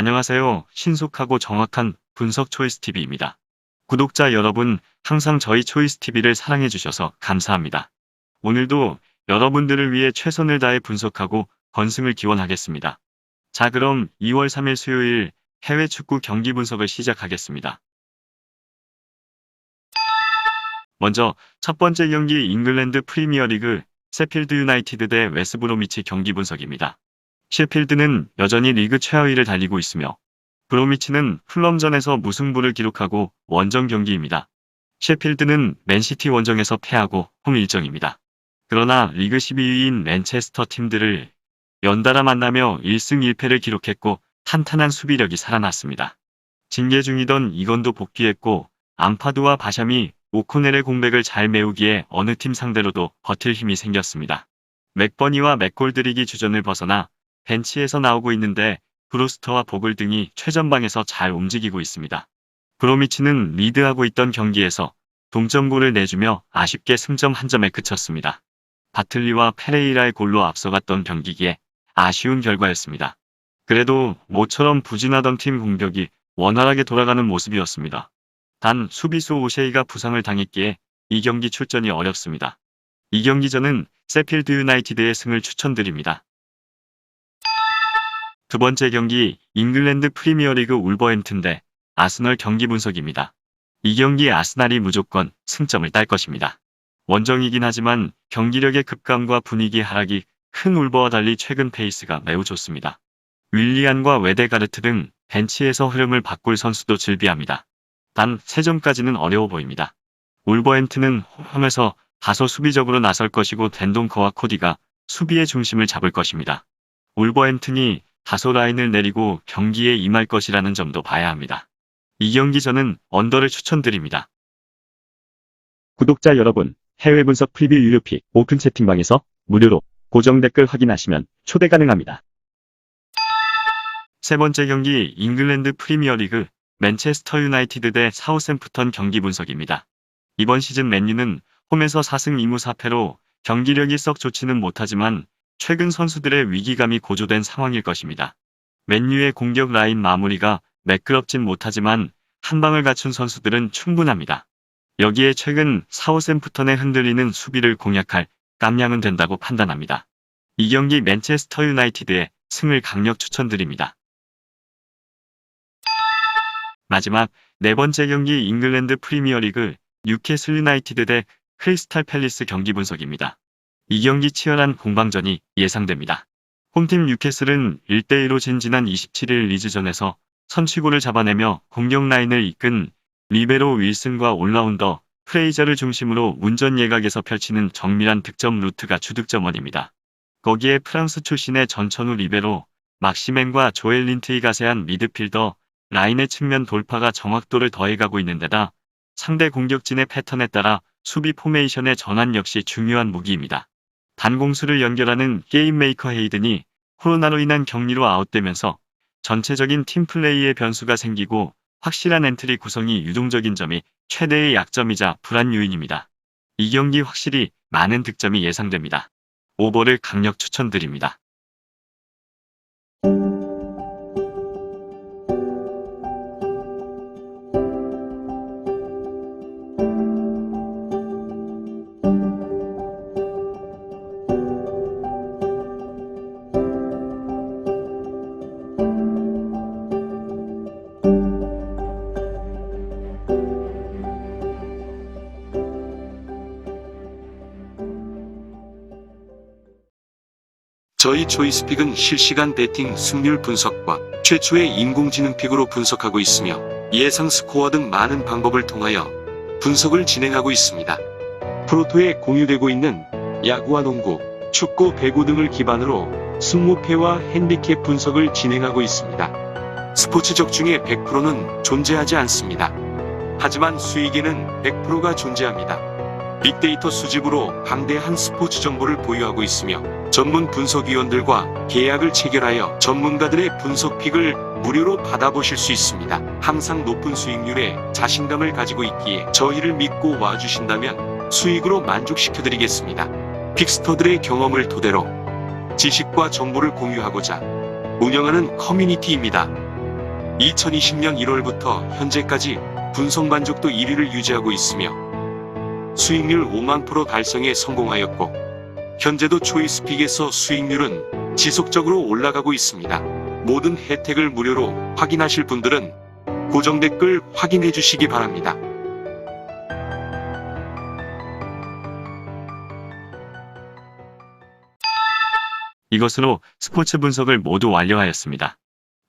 안녕하세요. 신속하고 정확한 분석 초이스 TV입니다. 구독자 여러분, 항상 저희 초이스 TV를 사랑해 주셔서 감사합니다. 오늘도 여러분들을 위해 최선을 다해 분석하고 건승을 기원하겠습니다. 자, 그럼 2월 3일 수요일 해외 축구 경기 분석을 시작하겠습니다. 먼저 첫 번째 경기 잉글랜드 프리미어리그 세필드 유나이티드 대 웨스브로미치 경기 분석입니다. 셰필드는 여전히 리그 최하위를 달리고 있으며 브로미치는 플럼전에서 무승부를 기록하고 원정 경기입니다. 셰필드는 맨시티 원정에서 패하고 홈 일정입니다. 그러나 리그 12위인 맨체스터 팀들을 연달아 만나며 1승 1패를 기록했고 탄탄한 수비력이 살아났습니다. 징계 중이던 이건도 복귀했고 암파드와 바샴이 오코넬의 공백을 잘 메우기에 어느 팀 상대로도 버틸 힘이 생겼습니다. 맥버니와 맥골드릭이 주전을 벗어나 벤치에서 나오고 있는데 브루스터와 보글 등이 최전방에서 잘 움직이고 있습니다. 브로미치는 리드하고 있던 경기에서 동점골을 내주며 아쉽게 승점 한 점에 그쳤습니다. 바틀리와 페레이라의 골로 앞서갔던 경기기에 아쉬운 결과였습니다. 그래도 모처럼 부진하던 팀 공격이 원활하게 돌아가는 모습이었습니다. 단 수비수 오셰이가 부상을 당했기에 이 경기 출전이 어렵습니다. 이 경기 전은 세필드 유나이티드의 승을 추천드립니다. 두 번째 경기 잉글랜드 프리미어리그 울버햄튼 대 아스널 경기 분석입니다. 이 경기 아스날이 무조건 승점을 딸 것입니다. 원정이긴 하지만 경기력의 급감과 분위기 하락이 큰 울버와 달리 최근 페이스가 매우 좋습니다. 윌리안과 웨데가르트 등 벤치에서 흐름을 바꿀 선수도 즐비합니다. 단 3점까지는 어려워 보입니다. 울버햄튼은 홈에서 다소 수비적으로 나설 것이고 덴동커와 코디가 수비의 중심을 잡을 것입니다. 울버햄튼이 다소 라인을 내리고 경기에 임할 것이라는 점도 봐야 합니다. 이 경기 저는 언더를 추천드립니다. 구독자 여러분, 해외 분석 프리뷰 유료픽 오픈 채팅방에서 무료로 고정 댓글 확인하시면 초대 가능합니다. 세 번째 경기 잉글랜드 프리미어리그 맨체스터 유나이티드 대 사우샘프턴 경기 분석입니다. 이번 시즌 맨유는 홈에서 4승 2무 4패로 경기력이 썩 좋지는 못하지만 최근 선수들의 위기감이 고조된 상황일 것입니다. 맨유의 공격 라인 마무리가 매끄럽진 못하지만 한 방을 갖춘 선수들은 충분합니다. 여기에 최근 사우샘프턴의 흔들리는 수비를 공략할 깜냥은 된다고 판단합니다. 이 경기 맨체스터 유나이티드의 승을 강력 추천드립니다. 마지막 네 번째 경기 잉글랜드 프리미어리그 뉴캐슬 유나이티드 대 크리스탈 팰리스 경기 분석입니다. 이 경기 치열한 공방전이 예상됩니다. 홈팀 뉴캐슬은 1대1로 진 지난 27일 리즈전에서 선취골을 잡아내며 공격 라인을 이끈 리베로 윌슨과 올라운더 프레이저를 중심으로 운전 예각에서 펼치는 정밀한 득점 루트가 주득점원입니다. 거기에 프랑스 출신의 전천후 리베로 막시멘과 조엘 린트이 가 세한 미드필더 라인의 측면 돌파가 정확도를 더해가고 있는 데다 상대 공격진의 패턴에 따라 수비 포메이션의 전환 역시 중요한 무기입니다. 단공수를 연결하는 게임메이커 헤이든이 코로나로 인한 격리로 아웃되면서 전체적인 팀플레이에 변수가 생기고 확실한 엔트리 구성이 유동적인 점이 최대의 약점이자 불안 요인입니다. 이 경기 확실히 많은 득점이 예상됩니다. 오버를 강력 추천드립니다. 저희 초이스픽은 실시간 베팅 승률 분석과 최초의 인공지능 픽으로 분석하고 있으며 예상 스코어 등 많은 방법을 통하여 분석을 진행하고 있습니다. 프로토에 공유되고 있는 야구와 농구, 축구, 배구 등을 기반으로 승무패와 핸디캡 분석을 진행하고 있습니다. 스포츠적 중에 100%는 존재하지 않습니다. 하지만 수익에는 100%가 존재합니다. 빅데이터 수집으로 방대한 스포츠 정보를 보유하고 있으며 전문 분석위원들과 계약을 체결하여 전문가들의 분석픽을 무료로 받아보실 수 있습니다. 항상 높은 수익률에 자신감을 가지고 있기에 저희를 믿고 와주신다면 수익으로 만족시켜드리겠습니다. 픽스터들의 경험을 토대로 지식과 정보를 공유하고자 운영하는 커뮤니티입니다. 2020년 1월부터 현재까지 분석 만족도 1위를 유지하고 있으며 수익률 5만 프로 달성에 성공하였고 현재도 초이스픽에서 수익률은 지속적으로 올라가고 있습니다. 모든 혜택을 무료로 확인하실 분들은 고정 댓글 확인해 주시기 바랍니다. 이것으로 스포츠 분석을 모두 완료하였습니다.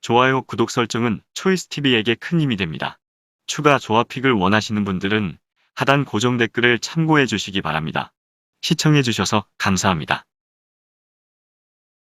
좋아요, 구독 설정은 초이스TV에게 큰 힘이 됩니다. 추가 조합픽을 원하시는 분들은 하단 고정 댓글을 참고해 주시기 바랍니다. 시청해 주셔서 감사합니다.